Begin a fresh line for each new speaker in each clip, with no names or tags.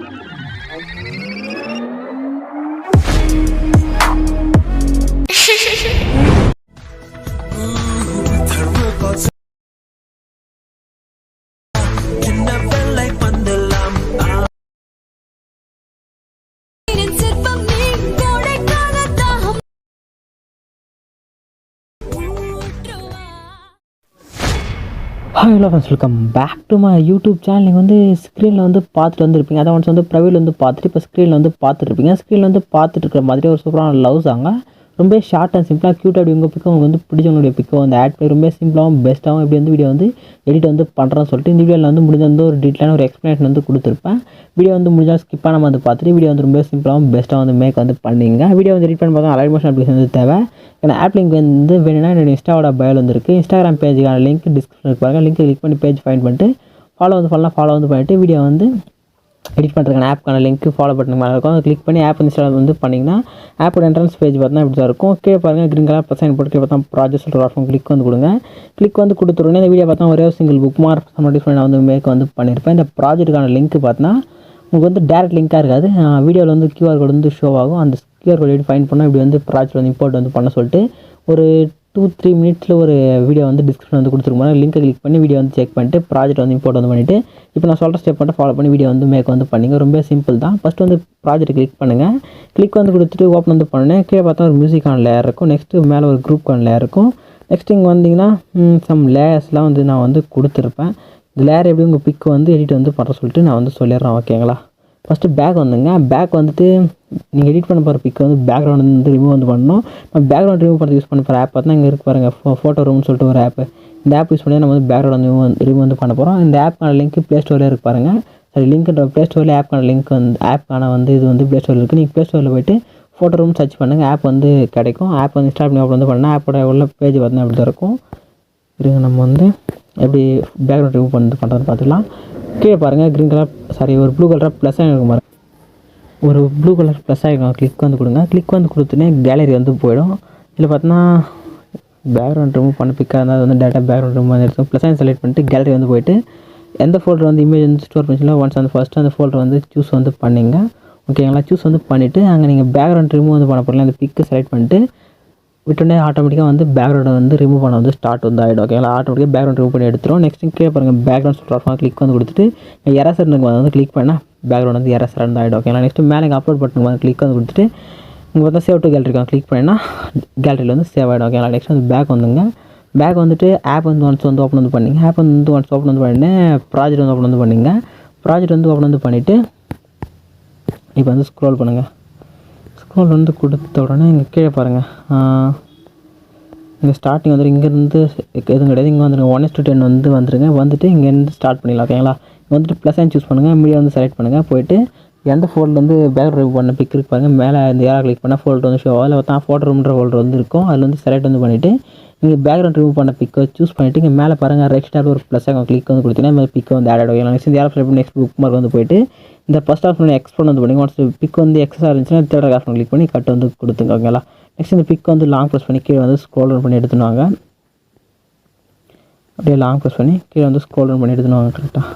Música
hi hello friends welcome back to my YouTube channel நீங்கள் வந்து ஸ்க்ரீனில் வந்து பார்த்துட்டு வந்துருப்பீங்க. அதை ஒன்ஸ் வந்து ப்ரைவேட் வந்து பார்த்துட்டு இப்போ ஸ்க்ரீனில் வந்து பார்த்துட்டு இருப்பீங்க ஸ்க்ரீனில் வந்து பார்த்துட்டு இருக்கிற மாதிரி ஒரு சூப்பரான லவ் சாங்க ரொம்ப ஷார்ட் அண்ட் சிம்பிளாக க்யூட் அப்படி உங்கள் பிக்கோ உங்களுக்கு வந்து பிடிச்சவங்களுடைய பிக்கோ வந்து ஆட் ரொம்ப சிம்பிளாகவும் பெஸ்ட்டாகவும் இப்படி வந்து வீடியோ வந்து எடிட் வந்து பண்ணுறேன்னு சொல்லிட்டு இந்த வீடியோவில் வந்து முடிஞ்ச வந்து ஒரு டீட்டெயிலான ஒரு எக்ஸ்ப்ளனேஷன் வந்து கொடுத்துருப்பேன். வீடியோ வந்து முடிஞ்சால் ஸ்கிப்பாக நம்ம வந்து பார்த்துட்டு வீடியோ வந்து ரொம்ப சிம்பிளாகவும் பெஸ்ட்டாக வந்து மேக் வந்து பண்ணிங்க. வீடியோ வந்து எடிட் பண்ணி பார்த்தா அலைட் மோஷன் அப்ளிகேஷன் வந்து தேவை. ஏன்னா ஆப் லிங்க் வந்து வேணும்னா என்னோட இன்ஸ்டாவோட பயல் வந்துருக்கு. இன்ஸ்டாகிராம் பேஜுக்கான லிங்க் டிஸ்கிரிப்ஷன் பாருங்கள் லிங்க் கிளிக் பண்ணி பேஜ் ஃபைண்ட் பண்ணிட்டு ஃபாலோ வந்து பண்ணலாம் ஃபாலோ வந்து பண்ணிட்டு வீடியோ வந்து எடிட் பண்ணுறதுக்கான ஆப்க்கான லிங்க் ஃபாலோ பண்ணுற மேலே இருக்கும். அதை கிளிக் பண்ணி ஆப் இன்ஸ்டால் வந்து பண்ணிங்கன்னா ஆப்போட என்ட்ரன்ஸ் பேஜ் பார்த்தா இப்படி தான் இருக்கும். கீழே பாருங்கள் க்ரீன் கலர் பசங்க போட்டு கீழே பார்த்தா ப்ராஜெக்ட் சொல்கிற ஆப்ஷன் கிளிக் வந்து கொடுங்க. கிளிக் வந்து கொடுத்துருவோன்னே இந்த வீடியோ பார்த்தா ஒரே ஒரு சிங்கிள் புக் மார்க் நோட்டிஃபை நான் வந்து மேக் வந்து பண்ணியிருப்பேன். இந்த ப்ராஜெக்ட்டுக்கான லிங்க் பார்த்தா உங்களுக்கு வந்து டேரக்ட் லிங்காக இருக்காது. வீடியோவில் வந்து கியூஆர் கோடு வந்து ஷோ ஆகும். அந்த கியூஆர் கோடு ஃபைன் பண்ணால் இப்படி வந்து ப்ராஜெக்ட் வந்து இம்போர்ட் வந்து பண்ண சொல்லிட்டு ஒரு டூ த்ரீ மினிட்ஸில் ஒரு வீடியோ வந்து டிஸ்கிரிப்ஷன் வந்து கொடுத்துருக்கோம். லிங்கை கிளிக் பண்ணி வீடியோ வந்து செக் பண்ணிட்டு ப்ராஜெக்ட் வந்து இம்போர்ட் வந்து பண்ணிவிட்டு இப்போ நான் சொல்கிற ஸ்டெப் மட்டும் ஃபாலோ பண்ணி வீடியோ வந்து மேக் வந்து பண்ணிங்க. ரொம்ப சிம்பிள் தான். ஃபஸ்ட்டு வந்து ப்ராஜெக்ட் கிளிக் பண்ணுங்கள் கிளிக் வந்து கொடுத்துட்டு ஓப்பன் வந்து பண்ணேன் கீழே பார்த்தா ஒரு மியூசிக்கான லேயர் இருக்கும். நெக்ஸ்ட்டு மேலே ஒரு குரூப்கான லேயர் இருக்கும். நெக்ஸ்ட் இங்கே வந்தீங்கன்னா சம் லேயர்ஸ்லாம் வந்து நான் வந்து கொடுத்துருப்பேன். இந்த லேயர் எப்படி உங்கள் பிக் வந்து எடிட் வந்து பண்ண சொல்லிட்டு நான் வந்து சொல்லிடுறேன். ஓகேங்களா ஃபஸ்ட்டு பேக் வந்துங்க. பேக் வந்துட்டு நீங்கள் எடிட் பண்ண போகிற பிக் வந்து பேக்ரவுண்ட் வந்து ரிமூவ் வந்து பண்ணணும். நம்ம பேக்ரவுண்ட் ரிமூவ் பண்ணுறது யூஸ் பண்ண போகிற ஆப் பார்த்தா இங்கே இருக்கு பாருங்கள் ஃபோ ஃபோட்டோ ரூம்னு சொல்லிட்டு ஒரு ஆப் இந்த ஆப் யூஸ் பண்ணி நம்ம வந்து பேக்ரவுண்ட் வந்து ரிமூவ் வந்து பண்ண போகிறோம் இந்த ஆப்க்கான லிங்க் ப்ளே ஸ்டோரில் இருக்கு பாருங்கள் சரி லிங்க்ன்ற ப்ளே ஸ்டோரில் ஆப்க்கான லிங்க் வந்து ஆப்க்கான வந்து இது வந்து ப்ளே ஸ்டோரில் இருக்குது நீங்கள் ப்ளே ஸ்டோரில் போயிட்டு ஃபோட்டோ ரூம் சர்ச் பண்ணுங்கள் ஆப் வந்து கிடைக்கும். ஆப் வந்து இன்ஸ்டால் பண்ணி ஓப்பன் வந்து பண்ணால் ஆப்போட உள்ள பேஜ் பார்த்தீங்கன்னா அப்படி தான் இருக்கும். இருங்க நம்ம வந்து எப்படி பேக்ரவுண்ட் ரிமூவ் பண்ணி பண்ணுறது பார்த்துக்கலாம். கீழே பாருங்கள் க்ரீன் கலர் சாரி ஒரு ப்ளூ கலராக ப்ளஸ் இருக்கும் பாருங்கள் ஒரு ப்ளூ கலர் ப்ளஸ் ஆகிருக்கும் கிளிக் வந்து கொடுங்க. கிளிக் வந்து கொடுத்தோன்னே கேலரி வந்து போயிடும். இதில் பார்த்தோன்னா பேக்ரவுண்ட் ரிமூவ் பண்ண பிக்காக இருந்தால் வந்து டேட்டா பேக்ரவுண்ட் ரிமூவ் வந்து எடுத்து ப்ளஸ் செலக்ட் பண்ணிட்டு கேலரி வந்து போயிட்டு எந்த ஃபோல்டர் வந்து இமேஜ் வந்து ஸ்டோர் பண்ணிச்சுங்களோ ஒன்ஸ் அந்த ஃபஸ்ட்டு அந்த ஃபோல்டர் வந்து சூஸ் வந்து பண்ணிங்க. ஓகேங்களா சூஸ் வந்து பண்ணிவிட்டு அங்கே நீங்கள் பேக்ரவுண்ட் ரிமூவ் வந்து பண்ண போகிறீங்க அந்த பிக்கை செலக்ட் பண்ணிட்டு விட்டோடனே ஆட்டோமேட்டிக்காக வந்து பேக்ரவுண்டை வந்து ரிமூவ் பண்ண வந்து ஸ்டார்ட் வந்து ஆகிடும் ஓகேங்களா ஆட்டோமேட்டிக்காக பேக்ரவுண்ட் ரிமூவ் பண்ணி எடுத்துரும். நெக்ஸ்ட் கீழே பாருங்கள் பேக்ரவுண்ட் சொல்கிறாங்க கிளிக் வந்து கொடுத்துட்டு எரசர் வந்து கிளிக் பண்ணால் பேக்ரவுண்ட் வந்து எரசர் வந்து ஆகிடும் ஓகேங்களா நெக்ஸ்ட் மேலே இங்கே அப்லோட் பட்டன் வந்து கிளிக் வந்து கொடுத்துட்டு இங்கே பார்த்தா சேவ் டு கேலரி கிளிக் பண்ணால் கேலரியில் வந்து சேவ் ஆகிடும் ஓகேங்களா நெக்ஸ்ட் வந்து பேக் வந்துங்க. பேக் வந்துட்டு ஆப் வந்து ஒன்ஸ் வந்து ஓப்பன் வந்து பண்ணிங்க. ஆப் வந்து ஒன்ஸ் ஓப்பன் வந்து பண்ணிட்டு ப்ராஜெக்ட் வந்து ஓப்பன் வந்து பண்ணிங்க. ப்ராஜெக்ட் வந்து ஓப்பன் வந்து பண்ணிவிட்டு இப்போ வந்து ஸ்க்ரோல் பண்ணுங்கள் ஸ்க்ரோல் வந்து கொடுத்த உடனே இங்கே கீழே பாருங்கள் இங்கே ஸ்டார்டிங் வந்துடும் இங்கேருந்து எதுவும் கிடையாது. இங்கே வந்துடுங்க ஒன் டூ டென் வந்து வந்துருங்க. வந்துட்டு இங்கேருந்து ஸ்டார்ட் பண்ணிடலாம் ஓகேங்களா வந்துட்டு ப்ளஸ் அண்ட் சூஸ் பண்ணுங்கள் மீடியா வந்து செலக்ட் பண்ணுங்கள் போயிட்டு எந்த ஃபோல்டு வந்து பேக் ட்ரைவ் பண்ண பிக் இருக்கு பாருங்கள் மேலே இந்த ஏரா கிளிக் பண்ணால் ஃபோல்டர் வந்து ஷோ அதில் பார்த்தா ஃபோட்டோ ரூம்ன்ற ஃபோல்டர் வந்து இருக்கும். அதில் வந்து செலக்ட் வந்து பண்ணிவிட்டு நீங்கள் பேக்ரவுண்ட் ரிமூவ் பண்ண பிக்கை சூஸ் பண்ணிவிட்டு இங்கே மேலே பாருங்கள் ரைட் ஸ்டார் ஒரு ப்ளஸ் ஆகும் கிளிக் வந்து கொடுத்தீங்கன்னா இந்த பிக் வந்து ஆட் ஆகிடும் நெக்ஸ்ட் இந்த ஏரா நெக்ஸ்ட் புக் மார்க் வந்து போயிட்டு இந்த ஃபஸ்ட் ஆப்ஷன் எக்ஸ்போன் வந்து பண்ணி ஒன்ஸ் பிக் வந்து எக்ஸஸாக இருந்துச்சுன்னா தேர்ட் ஆப்ஷன் கிளிக் பண்ணி கட் வந்து கொடுத்துங்க ஓகேங்களா நெக்ஸ்ட் இந்த பிக் வந்து லாங் ப்ரெஸ் பண்ணி கீழே வந்து ஸ்க்ரோல் பண்ணி எடுத்துனுவாங்க அப்படியே லாங் ப்ரெஸ் பண்ணி கீழே வந்து ஸ்க்ரோல் பண்ணி எடுத்துனுவாங்க கரெக்டாக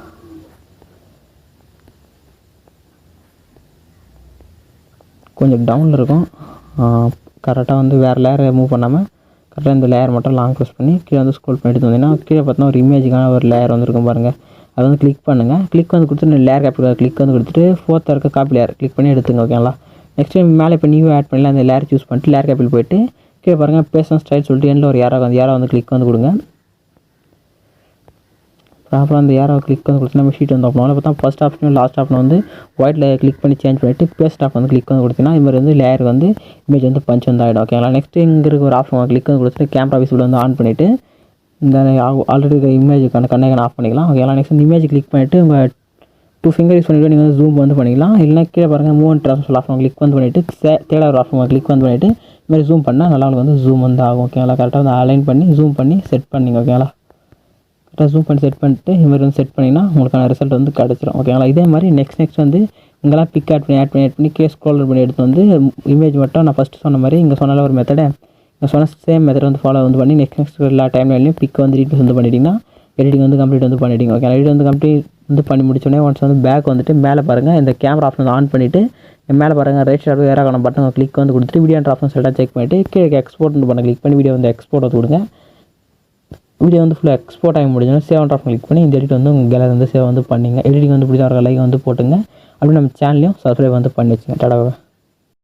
கொஞ்சம் டவுனில் இருக்கும். கரெக்டாக வந்து வேறு லேயர் மூவ் பண்ணாமல் கரெக்டாக இந்த லேயர் மட்டும் லாங் க்ளோஸ் பண்ணி கீழே வந்து ஸ்க்ரோல் பண்ணிட்டு வந்தீங்கன்னா கீழே பார்த்தீங்கன்னா ஒரு இமேஜுக்கான ஒரு லேயர் வந்துருக்கும் பாருங்கள் அது வந்து கிளிக் பண்ணுங்கள் கிளிக் வந்து கொடுத்துட்டு லேயர் காப்பி கிளிக் வந்து கொடுத்துட்டு ஃபோர்த்தாக இருக்க காப்பி லேயர் கிளிக் பண்ணி எடுத்துங்க ஓகேங்களா நெக்ஸ்ட் டைம் மேலே இப்போ நியூ ஆட் பண்ணல அந்த லேயர் சூஸ் பண்ணிட்டு லேயர் காப்பியில் போயிட்டு கீழே பாருங்கள் பேசன் ஸ்டைல் சொல்லிட்டு எண்டில் ஒரு யாரோ வந்து யாரோ வந்து கிளிக் வந்து கொடுங்க. அப்புறம் அந்த யாரோ கிளிக் வந்து கொடுத்து நம்ம ஷீட் வந்து ஓப்பன் ஆகும் பார்த்தா ஃபஸ்ட் ஆப்ஷன் லாஸ்ட் ஆப்ஷன் வந்து ஒயிட்டில் கிளிக் பண்ணி சேஞ்ச் பண்ணிவிட்டு பேஸ்ட் ஆப் வந்து கிளிக் வந்து கொடுத்தீங்கன்னா இது மாதிரி வந்து லேயர் வந்து இமேஜ் வந்து பஞ்ச் வந்து ஆகிடும் ஓகேங்களா நெக்ஸ்ட் இங்கே இருக்க ஒரு ஆப்ஷன் கிளிக் வந்து கொடுத்துட்டு கேமரா விசிபிள் வந்து ஆன் பண்ணிவிட்டு இந்த ஆல்ரெடி இருக்கிற இமேஜுக்கான கண்ணை ஆஃப் பண்ணிக்கலாம். ஓகேங்களா நெக்ஸ்ட் இந்த இமேஜ் கிளிக் பண்ணிவிட்டு உங்கள் டூ ஃபிங்கர் யூஸ் பண்ணிவிட்டு நீங்கள் வந்து ஜூம் வந்து பண்ணிக்கலாம். இல்லைனா கீழே பாருங்கள் move and off option click வந்து பண்ணிவிட்டு தேர்ட் ஒரு ஆப்ஷன் கிளிக் வந்து பண்ணிவிட்டு இது மாதிரி ஜூம் பண்ணால் நல்லா வந்து ஜூம் வந்து ஆகும். ஓகேங்களா கரெக்டாக வந்து அலைன் பண்ணி ஜூம் பண்ணி செட் பண்ணிங்க. ஓகேங்களா கரெக்டாக ஜூம் பண்ணி செட் பண்ணிட்டு இது மாதிரி வந்து செட் பண்ணிங்கன்னா உங்களுக்கான ரிசல்ட் வந்து கிடச்சிரும். ஓகேங்களா இதே மாதிரி நெக்ஸ்ட் நெக்ஸ்ட் வந்து இங்கெல்லாம் பிக் ஆட் பண்ணி ஆட் பண்ணி ஆட் பண்ணி கேஸ் ஸ்க்ரோல் பண்ணி எடுத்து வந்து இமேஜ் மட்டும் நான் ஃபஸ்ட்டு சொன்ன மாதிரி இங்கே சொன்னால ஒரு மெத்தடை நான் சொன்ன சேம் மெத்தட் வந்து ஃபாலோ வந்து பண்ணி நெக்ஸ்ட் நெக்ஸ்ட் எல்லா டைம்லையும் பிக் வந்து ரீட்யூஸ் வந்து பண்ணிட்டீங்கன்னா எடிட்டிங் வந்து கம்ப்ளீட் வந்து பண்ணிட்டீங்க. ஓகே எடிட் வந்து கம்ப்ளீட் வந்து பண்ணி முடிச்சோடனே ஒன்ஸ் வந்து பேக் வந்துட்டு மேலே பாருங்கள் இந்த கேமரா ஆப்ஷன் ஆன் பண்ணிவிட்டு மேலே பாருங்கள் ரைட் சைடு ஏறாக்கான பட்டன் கிளிக் வந்து கொடுத்துட்டு வீடியோன்ற ஆப்ஷன் செட்டாக செக் பண்ணிவிட்டு கீழே எக்ஸ்போர்ட் பண்ண கிளிக் பண்ணி வீடியோ வந்து எக்ஸ்போர்ட் வந்து கொடுங்க. வீடியோ வந்து ஃபுல்லாக எக்ஸ்போர்ட் ஆகி முடிஞ்சாலும் சேவ் ஆஃப் கிளிக் பண்ணி இந்த எடிட் வந்து உங்கள் கேலரி வந்து சேவ் வந்து பண்ணிங்க. எடிட்டிங் வந்து பிடிச்ச லைக் வந்து போட்டுங்க. அப்படி நம்ம சேனலையும் சப்ஸ்கிரைப் வந்து பண்ணி வச்சுங்க. டடா